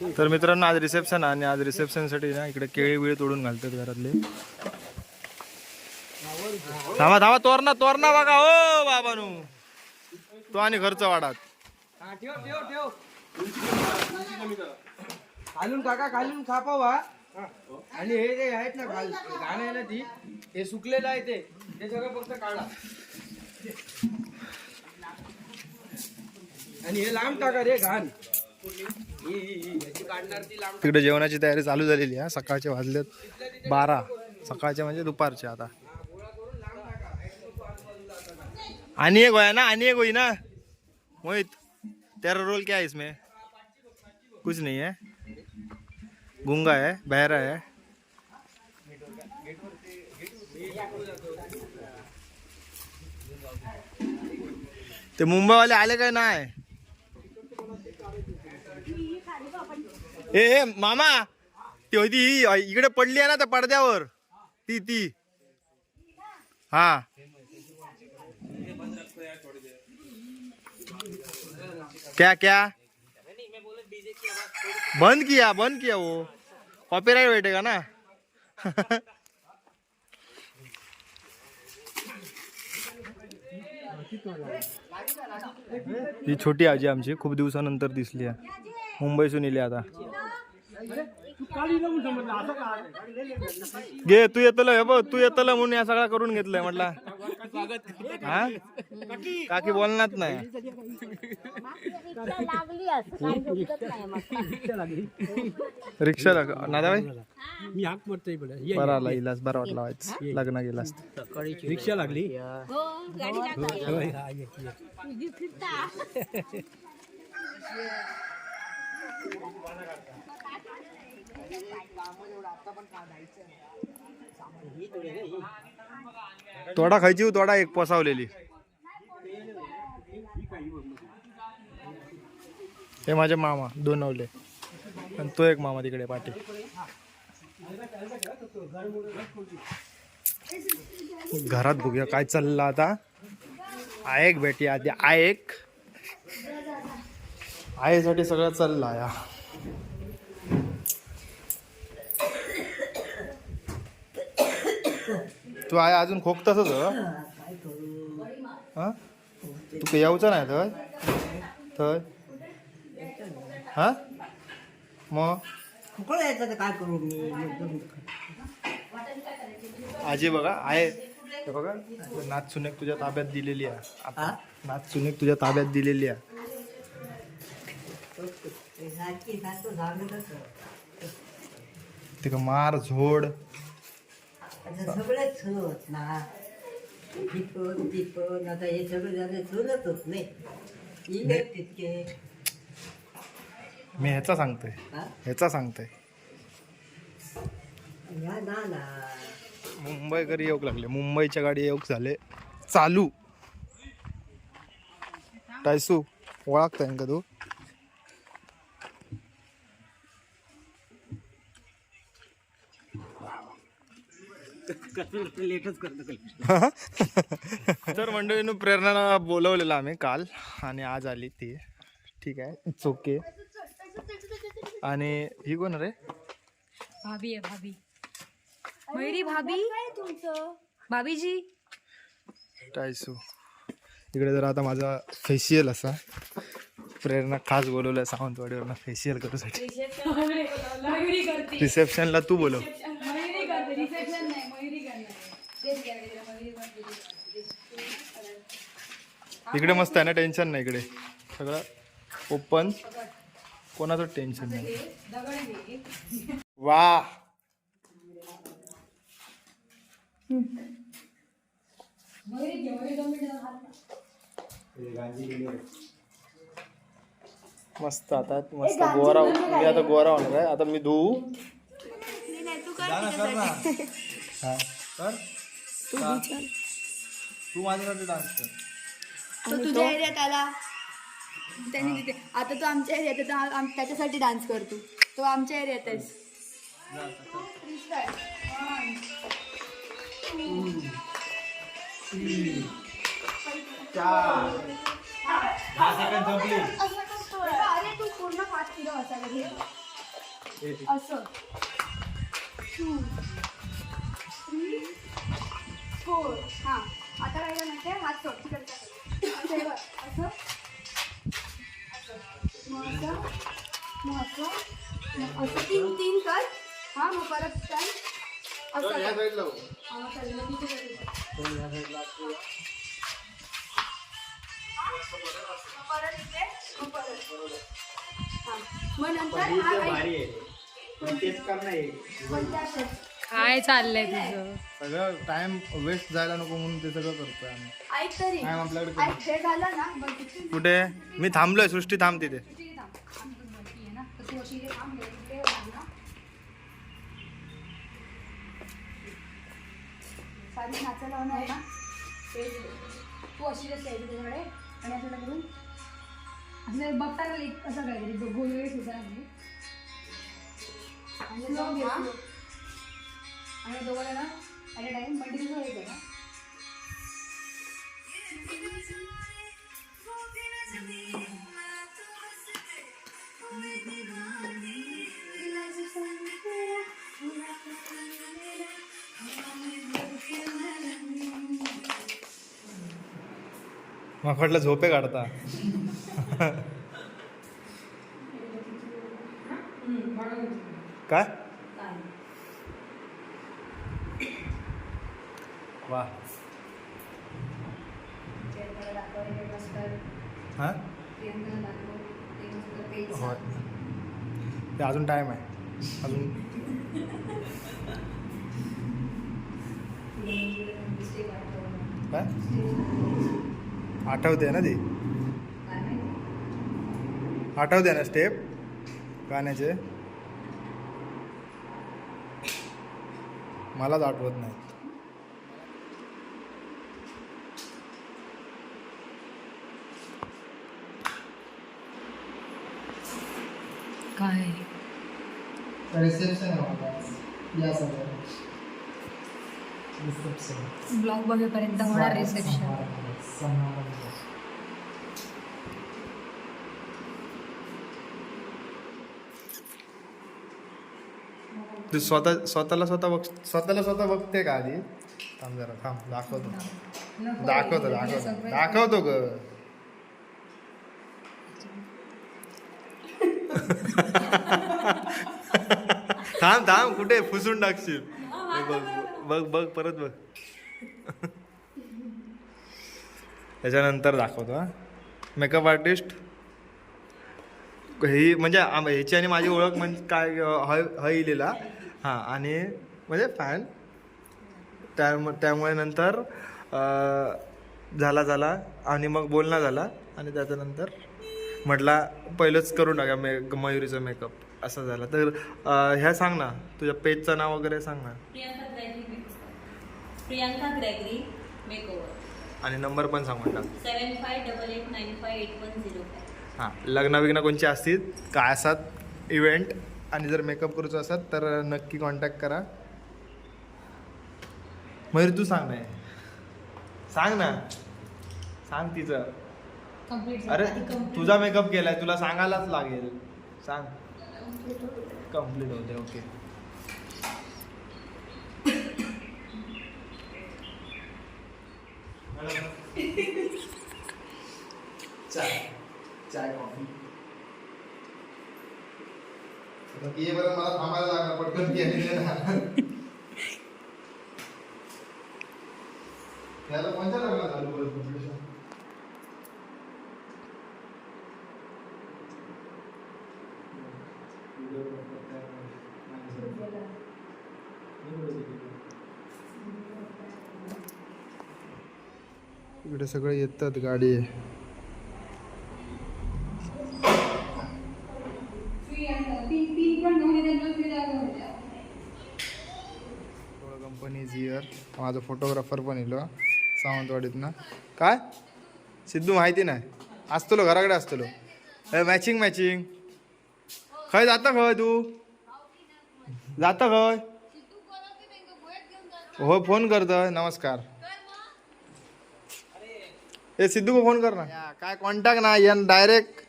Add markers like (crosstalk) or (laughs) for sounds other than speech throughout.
तर मित्रांनो आज रिसेप्शन आणि आज रिसेप्शनसाठी ना इकडे केळी बिळी तोडून घालतात घरातले. थांबा थांबा तोरणा तोरणा बघा. हो बाबानू. तो आणि खर्च वाढात खालून काका खालून खापावा आणि हे जे आहेत ना खाल घाण आहे ना ती हे सुकलेलं आहे ते. ते सगळं फक्त काढा. आणि हे लांब टाका रे घाण. तिकडे जेवणाची तयारी चालू झालेली आहे सकाळचे वाजलेत बारा. सकाळचे म्हणजे दुपारचे आता. आणि एक होया ना आणि एक होई ना. मोहित तेरा रोल क्या है इसमें? कुछ नहीं है. गुंगा है बहरा है. ते मुंबईवाले आले काय नाही? ए मामा ती होती ही इकडे पडली आहे ना त्या पडद्यावर. ती ती. हा. क्या क्या? बंद किया बंद किया वो. कॉपीराइट बैठेगा ना. ही छोटी आजी आमची खूप दिवसानंतर दिसली आहे. मुंबईसून इली आता. घे तू येतलं हे बघ तू येतलं म्हणून या सगळा करून घेतलंय म्हटला. हा? काकी बोलणार नाही. रिक्षा नादाबाई? मी हाक मारतोय बरं बरा आला इलाज बरा वाटला व्हायच लग्न गेलास रिक्षा लागली. तोडा खायची हो, तोडा एक पसावलेली. हे माझे मामा दोन नवले. आणि तो एक मामा तिकडे पाठी. घरात बघूया काय चाललं आता. आयक बेटी आधी आयक आईसाठी सगळं चाललं या तू आहे अजून खोक तसंच हा? तू काही यावचं नाही थंय? थंय? हा? मग? यायचं काय करू मी? आजी बघा आहे. बघा नाच सुनेक तुझ्या ताब्यात दिलेली आहे. आता नाच सुनेक तुझ्या ताब्यात दिलेली आहे. सारखी सारखं झालं तसं. ते का मार झोड. आता सगळेच सण होत ना. पण ती पण आता हे सगळं झालं सणच होत नाही इलेक तितके. मी ह्याचा सांगतोय. हा? ह्याचा सांगतोय. या ना ना. मुंबईकर येऊक लागले. मुंबईच्या गाडी येऊक झाले. चालू. टायसू ओळखताय का तू? लेटच करतो तर मंडळीनं प्रेरणाला बोलवलेलं आम्ही काल आणि आज आली ती. ठीक आहे इट्स ओके आणि ही कोण रे? भाभी आहे भाभी. मयुरी भाभी? तुमचं? भाभीजी? टायसू इकडे जर आता माझा फेशियल असा. प्रेरणा खास बोलवलं सावंतवाडीवरनं. फेशियल करूसाठी. रिसेप्शनला तू बोलव. इकडे मस्त आहे ना टेन्शन नाही इकडे. सगळं ओपन. कोणाचं टेन्शन नाही. वा. मस्त आता मस्त गोरा मी आता गोरा होणार आहे. आता मी धुवू हा तू माझ्यासाठी डान्स कर. तो तुझ्या एरियात आला त्यांनी तिथे आता तो आमच्या एरियात आहे, तर आम- आम- त्याच्यासाठी डान्स करतो तो. आमच्या एरियात आहेस दहा सेकंड संपली अरे तू पूर्ण पाच किलो असायला घे. असं. टू थ्री फोर हां आता काय म्हणते हात सोड तिकडचा असं हे बघ, असं असं. मग असं मग असं तीन तीन कर. हां मग परत काय असं. हा, मग चल, मग तिथे कर. मग परत इथे मग परत. हां. मग नंतर हा काय चाललंय तुझं? सगळं टाइम वेस्ट जायला नको म्हणून ते सगळं करतोय आम्ही. ऐक तरी. टाइम आपल्याकडे ऐक हे झालं ना बघ तिथे कुठे? मी थांबलोय सृष्टी थांब तिथे तिथे थांब. आम्ही पण वरती आहे ना. तर तू अशी इथे थांब हे तिथे थांब ना. सारी नाचायला होणार आहे ना. ते तू अशी रस्ते आहे. तुझ्याकडे आणि असं करून असं बघताना एक असं काहीतरी गो- गोल वेळ सुद्धा आहे. आणि slow. आणि दोघं ना ॲट अ ना. मकडलं झोपे काढता. (laughs) काय? वा. हां? ते होय ते अजून टाइम आहे. अजून. काय? आठवते ना ती. आठवते ना स्टेप गाण्याचे? मलाच आठवत नाही. काय? रिसेप्शन या सगळं रिसेप्शन ब्लॉग बघेपर्यंत होणार रिसेप्शन तू स्वतः स्वतःला स्वतः बघ स्वतःला स्वतः बघते का आधी? थांब जरा थांब दाखवतो. दाखवतो दाखवतो. दाखवतो ग. थांब थांब कुठे फुसून टाकशील. हे बघ बघ बघ परत बघ. त्याच्यानंतर दाखवतो हा. मेकअप आर्टिस्ट ही म्हणजे ह्याची आणि माझी ओळख म्हणजे काय ह ह इलेला. हां आणि म्हणजे फॅन त्या त्यामुळे नंतर झाला झाला. आणि मग बोलणं झाला. आणि त्याच्यानंतर म्हटला पहिलंच करून टाका मे मयुरीचं मेकअप असं झालं. तर ह्या सांग ना तुझ्या पेजचं नाव वगैरे सांग ना. प्रियांका ग्रॅगरी मेकओव्हर आणि नंबर पण सांग म्हटला. Seven five double eight nine five eight one zero हां लग्न विग्न कोणची असतील? काय असतात? इव्हेंट आणि जर मेकअप करूचं असत तर नक्की कॉन्टॅक्ट करा. मयूर तू सांग नाही सांग ना. सांग तिचं. अरे तुझा मेकअप केलाय तुला सांगायलाच लागेल. सांग. कंप्लीट होते ओके चाय चाय कॉफी ये बरं मला थांबायला लागणार पटकन ती आणि दे ना. याला कोणत्या लग्नात चालू बरं कॉम्पिटिशन इकडे सगळे येतात गाडी कंपनी इयर माझा फोटोग्राफर पण येलो सावंतवाडीत ना काय? सिद्धू माहिती नाही. असतलो घराकडे असतलो. ए मॅचिंग मॅचिंग खंय जाता खंय तू? जाता खंय? हो फोन करतोय. नमस्कार. ए सिद्धू को फोन कर ना. या, काय कॉन्टॅक्ट नाही यान डायरेक्ट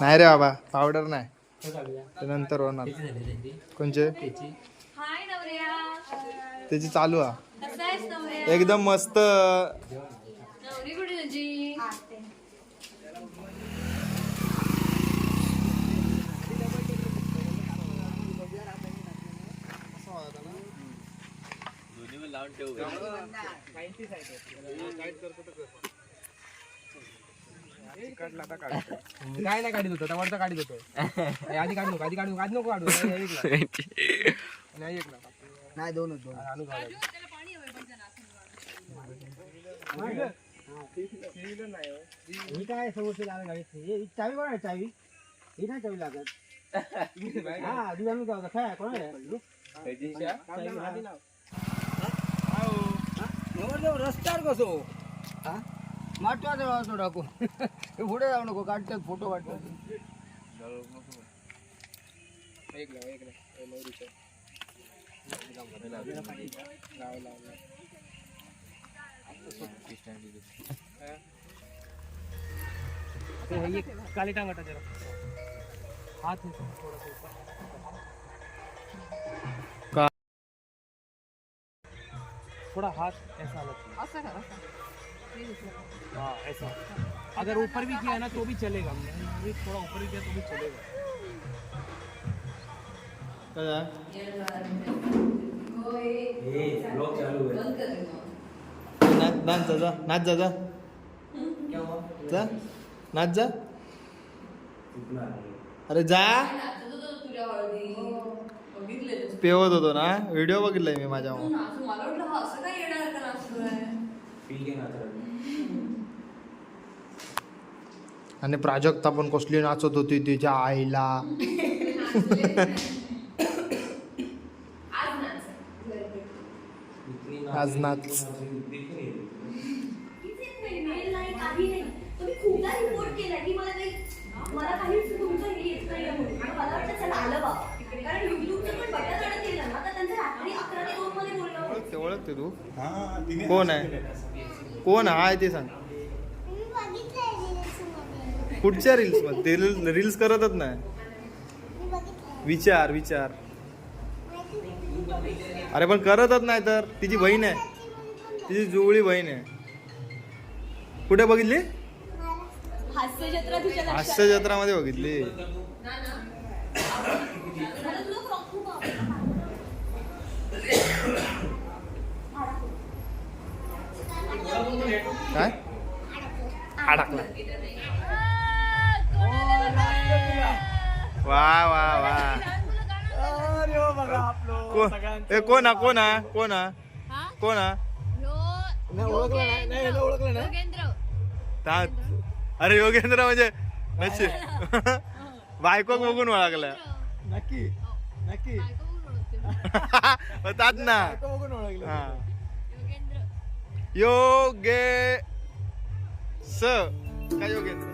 नाही रे बाबा पावडर नाही. ते नंतर होणार. कोणचे? त्याची चालू आहे कसा आहेस नवऱ्या? एकदम मस्त. तुझी? काय नाही काढत होतो वरचा काढत होतो हे आधी काढू नको आधी काढू नको आधी नको काढू. हे. नाही ऐकलं (laughs) नाही दोनच दोन. ही काय समोसे लागत गाडी ही चावी कोण आहे चावी? ही नाही चावी लागत. हा आधी आम्ही जाऊ काय कोण आहे? रस्त्यावर कसो माटवा जवळ टाकू हे. पुढे जाऊ नको काढतात फोटो काढतात हे नवरीचं. लाव, लाव, लाव. काली टांगटा जरा हात थोडा सा थोड़ा हाथ ऐसा अलग हाँ ऐसा। अगर ऊपर भी किया ना तो भी चलेगा। थोड़ा ऊपर भी किया तो भी चलेगा। नाच नाच जा नाच जा जा. जा. नाच जा. अरे जा. पेवत होतो ना? व्हिडिओ बघितलाय मी माझ्या हा आणि प्राजक्ता पण कसली नाचत होती तिच्या आईला. आज नाच मेल नाही काही नाही तुम्ही खूपदा रिपोर्ट केला की मला काही मला काही तुमचं हे येत नाही म्हणून आणि मला वाटतं चला आलं बा कारण युट्यूबचं पण बटन केलं ना तर त्यांचं रात्री अकरा ते दोन मध्ये बोलणं होतं. ओळखते ओळखते तू कोण आहे? कोण? आहे ते सांग. कुठच्या रील्समध्ये? रील्स करतच नाही. विचार विचार. अरे पण करतच नाही तर. तिची बहीण आहे. तिची जुळी बहीण आहे. कुठे बघितली? हास्य जत्रामध्ये बघितली. काय? अडकला. वा वा वा. को- ए, कोण हा कोण हा कोण? हा? कोण? हा ता- अरे योगेंद्र म्हणजे नशीब. (laughs) बायको बघून ओळखला. नक्की नक्की. (laughs) तात ना. बघून ओळखलं. हा. योगे स. काय योगेंद्र?